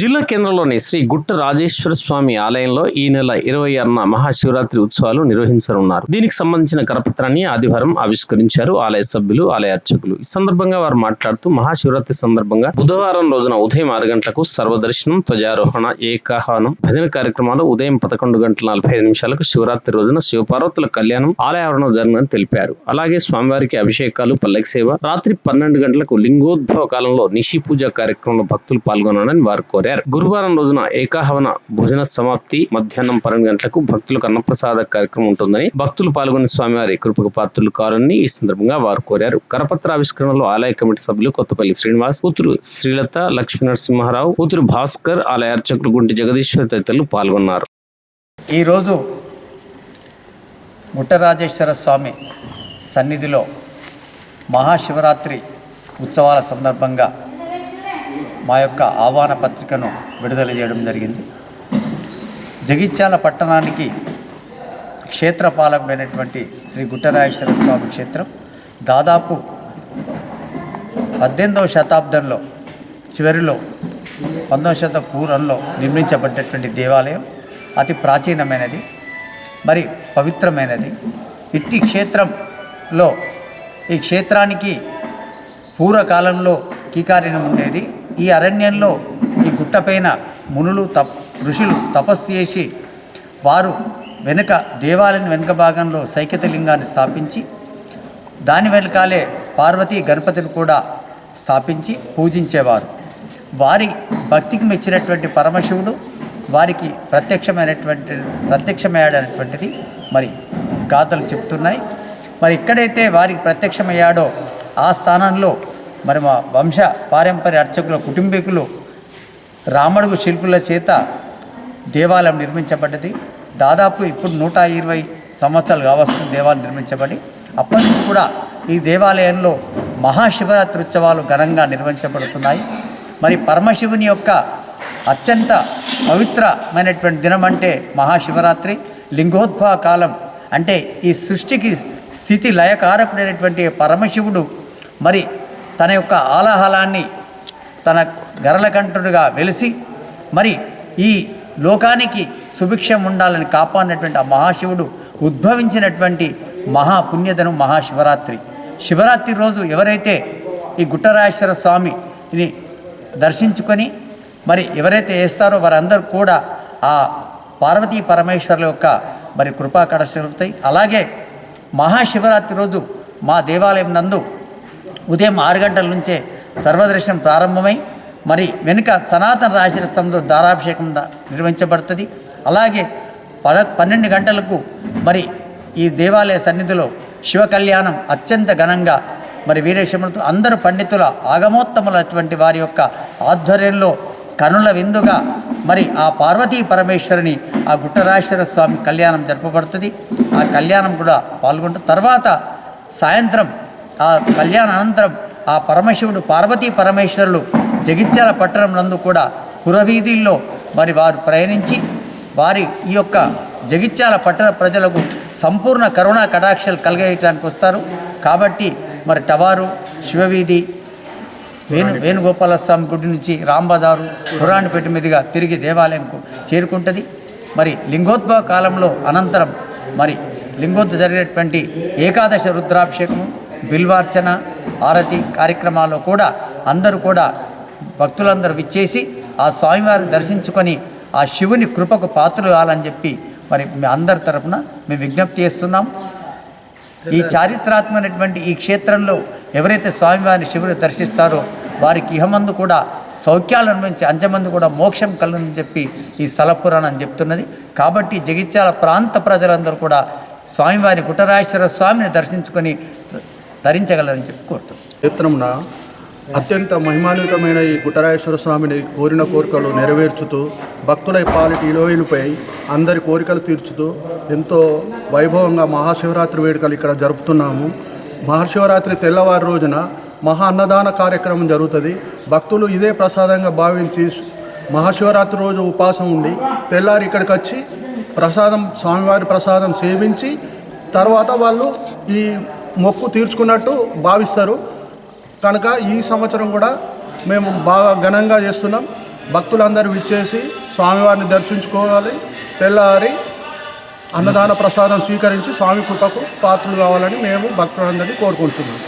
జిల్లా కేంద్రంలోని శ్రీ గుట్ట రాజేశ్వర స్వామి ఆలయంలో ఈ నెల ఇరవై ఆరున మహాశివరాత్రి ఉత్సవాలు నిర్వహించనున్నారు. దీనికి సంబంధించిన కరపత్రాన్ని ఆదివారం ఆవిష్కరించారు ఆలయ సభ్యులు ఆలయ అర్చకులు. ఈ సందర్భంగా వారు మాట్లాడుతూ మహాశివరాత్రి సందర్భంగా బుధవారం రోజున ఉదయం ఆరు గంటలకు సర్వదర్శనం ధ్వజారోహణ ఏకాహనం భజన కార్యక్రమాలు ఉదయం పదకొండు గంటల నలభై ఐదు నిమిషాలకు శివరాత్రి రోజున శివపార్వతుల కళ్యాణం ఆలయావరణం జరిగిందని తెలిపారు. అలాగే స్వామివారికి అభిషేకాలు పల్లకి సేవ రాత్రి పన్నెండు గంటలకు లింగోద్భవ కాలంలో నిషి పూజ కార్యక్రమంలో భక్తులు పాల్గొనాలని వారు కోరారు. గురువారం రోజున ఏకాహవన భోజన సమాప్తి మధ్యాహ్నం పన్నెండు గంటలకు భక్తులకు అన్నప్రసాద కార్యక్రమం ఉంటుందని భక్తులు పాల్గొని స్వామివారి కృపకు పాత్రులు కారని ఈ సందర్భంగా వారు కోరారు. కరపత్ర ఆవిష్కరణలో ఆలయ కమిటీ సభ్యులు కొత్తపల్లి శ్రీనివాస్ కూతురు శ్రీలత లక్ష్మీ నరసింహారావు కూతురు భాస్కర్ ఆలయ అర్చకులు గుంటి జగదీశ్వర్ తదితరులు పాల్గొన్నారు. ఈరోజు ముట్టరాజేశ్వర స్వామి సన్నిధిలో మహాశివరాత్రి ఉత్సవాల సందర్భంగా మా యొక్క ఆహ్వాన పత్రికను విడుదల చేయడం జరిగింది. జగిత్యాల పట్టణానికి క్షేత్రపాలకుడైనటువంటి శ్రీ గుట్టరాజేశ్వర స్వామి క్షేత్రం. దాదాపు పద్దెనిమిదవ శతాబ్దంలో చివరిలో పంతొమ్మిది శత పూర్వంలో నిర్మించబడ్డటువంటి దేవాలయం. అతి ప్రాచీనమైనది మరి పవిత్రమైనది. ఇట్టి క్షేత్రంలో ఈ క్షేత్రానికి పూర్వకాలంలో కీకార్యం ఉండేది ఈ అరణ్యంలో ఈ గుట్టపైన మునులు తప్ ఋషులు తపస్సు చేసి వారు వెనుక దేవాలయం వెనుక భాగంలో సైకత లింగాన్ని స్థాపించి దాని వెనకాలే పార్వతీ గణపతిని కూడా స్థాపించి పూజించేవారు. వారి భక్తికి మెచ్చినటువంటి పరమశివుడు వారికి ప్రత్యక్షమైనటువంటి ప్రత్యక్షమయ్యాడనేటువంటిది మరి గాథలు చెప్తున్నాయి. మరి ఎక్కడైతే వారికి ప్రత్యక్షమయ్యాడో ఆ స్థానంలో మరి మా వంశ పారంపర్య అర్చకుల కుటుంబీకులు రామడుగు శిల్పుల చేత దేవాలయం నిర్మించబడ్డది. దాదాపు ఇప్పుడు నూట ఇరవై సంవత్సరాలు కావస్తుంది దేవాలయం నిర్మించబడి అప్పటి నుంచి కూడా ఈ దేవాలయంలో మహాశివరాత్రి ఉత్సవాలు ఘనంగా నిర్వహించబడుతున్నాయి. మరి పరమశివుని యొక్క అత్యంత పవిత్రమైనటువంటి దినం అంటే మహాశివరాత్రి. లింగోద్భవ కాలం అంటే ఈ సృష్టికి స్థితి లయకారకుడైనటువంటి పరమశివుడు మరి తన యొక్క ఆలాహలాన్ని తన గరలకంఠుడిగా వెలిసి మరి ఈ లోకానికి సుభిక్షం ఉండాలని కాపాడినటువంటి ఆ మహాశివుడు ఉద్భవించినటువంటి మహాపుణ్యదనం మహాశివరాత్రి. శివరాత్రి రోజు ఎవరైతే ఈ గుట్టరాజేశ్వర స్వామిని దర్శించుకొని మరి ఎవరైతే వేస్తారో వారందరూ కూడా ఆ పార్వతీ పరమేశ్వరుల యొక్క మరి కృపా కడశలుతాయి అలాగే మహాశివరాత్రి రోజు మా దేవాలయం నందు ఉదయం ఆరు గంటల నుంచే సర్వదర్శనం ప్రారంభమై మరి వెనుక సనాతన రాశిరసంలో దారాభిషేకం నిర్వహించబడుతుంది. అలాగే పద పన్నెండు గంటలకు మరి ఈ దేవాలయ సన్నిధిలో శివ కళ్యాణం అత్యంత ఘనంగా మరి వీరేశ్వరులతో అందరు పండితుల ఆగమోత్తములటువంటి వారి యొక్క ఆధ్వర్యంలో కనుల విందుగా మరి ఆ పార్వతీ పరమేశ్వరుని ఆ గుట్టరాశ్వర స్వామి కళ్యాణం జరపబడుతుంది. ఆ కళ్యాణం కూడా పాల్గొంటారు తర్వాత సాయంత్రం ఆ కళ్యాణ అనంతరం ఆ పరమశివుడు పార్వతీ పరమేశ్వరులు జగిత్యాల పట్టణం నందు కూడా పురవీధుల్లో మరి వారు ప్రయాణించి వారి ఈ యొక్క జగిత్యాల పట్టణ ప్రజలకు సంపూర్ణ కరోనా కటాక్షలు కలిగేయటానికి వస్తారు. కాబట్టి మరి టవారు శివవీధి వేణు వేణుగోపాల స్వామి గుడి నుంచి రాంబజారు పురాణపేట మీదుగా తిరిగి దేవాలయంకు చేరుకుంటుంది. మరి లింగోద్భవ కాలంలో అనంతరం మరి లింగోద్భవ జరిగినటువంటి ఏకాదశ రుద్రాభిషేకము బిల్వార్చన ఆరతి కార్యక్రమాల్లో కూడా అందరూ కూడా భక్తులందరూ విచ్చేసి ఆ స్వామివారిని దర్శించుకొని ఆ శివుని కృపకు పాత్రలు కావాలని చెప్పి మరి మీ అందరి తరపున మేము విజ్ఞప్తి చేస్తున్నాం. ఈ చారిత్రాత్మకమైనటువంటి ఈ క్షేత్రంలో ఎవరైతే స్వామివారిని శివుని దర్శిస్తారో వారికి ఇహమందు కూడా సౌఖ్యాలు అనుభవించి అంచమంది కూడా మోక్షం కలుగుని చెప్పి ఈ స్థల పురాణం చెప్తున్నది. కాబట్టి జగిత్యాల ప్రాంత ప్రజలందరూ కూడా స్వామివారి కుటరాశ్వర స్వామిని దర్శించుకొని ధరించగలరని చెప్పి కోరుతున్నాం. అత్యంత మహిమాన్వితమైన ఈ గుట్టరాజేశ్వర స్వామిని కోరిన కోరికలు నెరవేర్చుతూ భక్తుల పాలిటి ఇలోయిలపై అందరి కోరికలు తీర్చుతూ ఎంతో వైభవంగా మహాశివరాత్రి వేడుకలు ఇక్కడ జరుపుతున్నాము. మహాశివరాత్రి తెల్లవారి రోజున మహా అన్నదాన కార్యక్రమం జరుగుతుంది. భక్తులు ఇదే ప్రసాదంగా భావించి మహాశివరాత్రి రోజు ఉపాసం ఉండి తెల్లారి ఇక్కడికి వచ్చి ప్రసాదం స్వామివారి ప్రసాదం సేవించి తర్వాత వాళ్ళు ఈ మొక్కు తీర్చుకున్నట్టు భావిస్తారు. కనుక ఈ సంవత్సరం కూడా మేము బాగా ఘనంగా చేస్తున్నాం. భక్తులందరూ విచ్చేసి స్వామివారిని దర్శించుకోవాలి. తెల్లారి అన్నదాన ప్రసాదం స్వీకరించి స్వామి కృపకు పాత్రలు కావాలని మేము భక్తులందరినీ కోరుకుంటున్నాం.